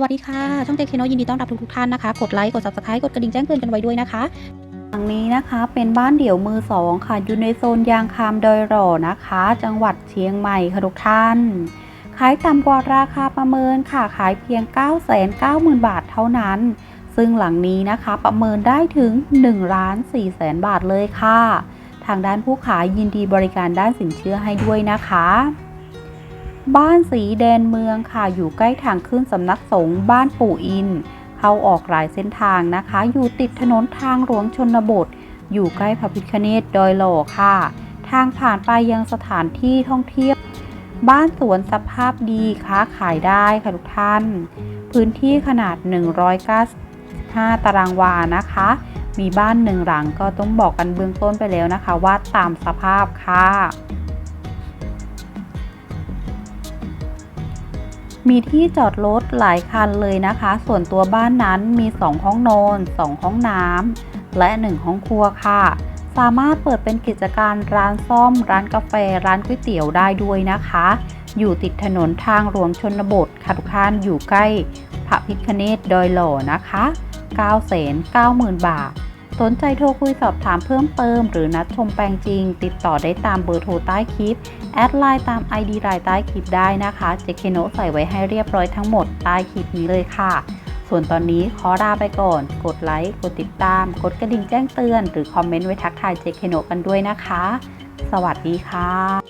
สวัสดีค่ะ ช่องเจคโนยินดีต้อนรับทุกทุกท่านนะคะ กดไลค์ กด subscribe กดกระดิ่งแจ้งเตือนกันไว้ด้วยนะคะหลังนี้นะคะเป็นบ้านเดี่ยวมือสองค่ะ อยู่ในโซนยางคามดอยหล่อนะคะ จังหวัดเชียงใหม่ค่ะทุกท่าน ขายต่ำกว่าราคาประเมินค่ะ ขายเพียง 990,000 บาทเท่านั้น ซึ่งหลังนี้นะคะประเมินได้ถึง1ล้าน4แสนบาทเลยค่ะ ทางด้านผู้ขายยินดีบริการด้านสินเชื่อให้ด้วยนะคะ บ้านสีแดนเมืองค่ะ อยู่ใกล้ทางขึ้นสำนักสงฆ์บ้านปู่อิน เข้าออกหลายเส้นทางนะคะ อยู่ติดถนนทางหลวงชนบท อยู่ใกล้พระพิฆเนศดอยหล่อค่ะ ทางผ่านไปยังสถานที่ท่องเที่ยว บ้านสวนสภาพดีค้าขายได้ค่ะทุกท่าน พื้นที่ขนาด 195 ตารางวานะคะ มีบ้านหนึ่งหลังก็ต้องบอกกันเบื้องต้นไปแล้วนะคะ ว่าตามสภาพค่ะ มีที่จอดรถหลายคันเลยนะคะ ส่วนตัวบ้านนั้นมี 2 ห้องนอน 2 ห้องน้ำและ 1 ห้องครัวค่ะ สามารถเปิดเป็นกิจการร้านซ่อม ร้านกาแฟ ร้านก๋วยเตี๋ยวได้ด้วยนะคะ อยู่ติดถนนทางหลวงชนบทค่ะทุกท่านอยู่ใกล้ พระพิคเนตดอยหล่อนะคะ 990,000 บาท สนใจโทรคุยสอบถามเพิ่มเติม หรือนัดชมแปลงจริง ติดต่อได้ตามเบอร์โทรใต้คลิป แอดไลน์ตาม ID รายใต้คลิปได้นะคะเจเคโนใส่ไว้ให้เรียบร้อยทั้งหมดใต้คลิปนี้เลยค่ะ ส่วนตอนนี้ขอลาไปก่อน กดไลค์ กดติดตาม กดกระดิ่งแจ้งเตือน หรือคอมเมนต์ไว้ทักทายเจเคโนกันด้วยนะคะ สวัสดีค่ะ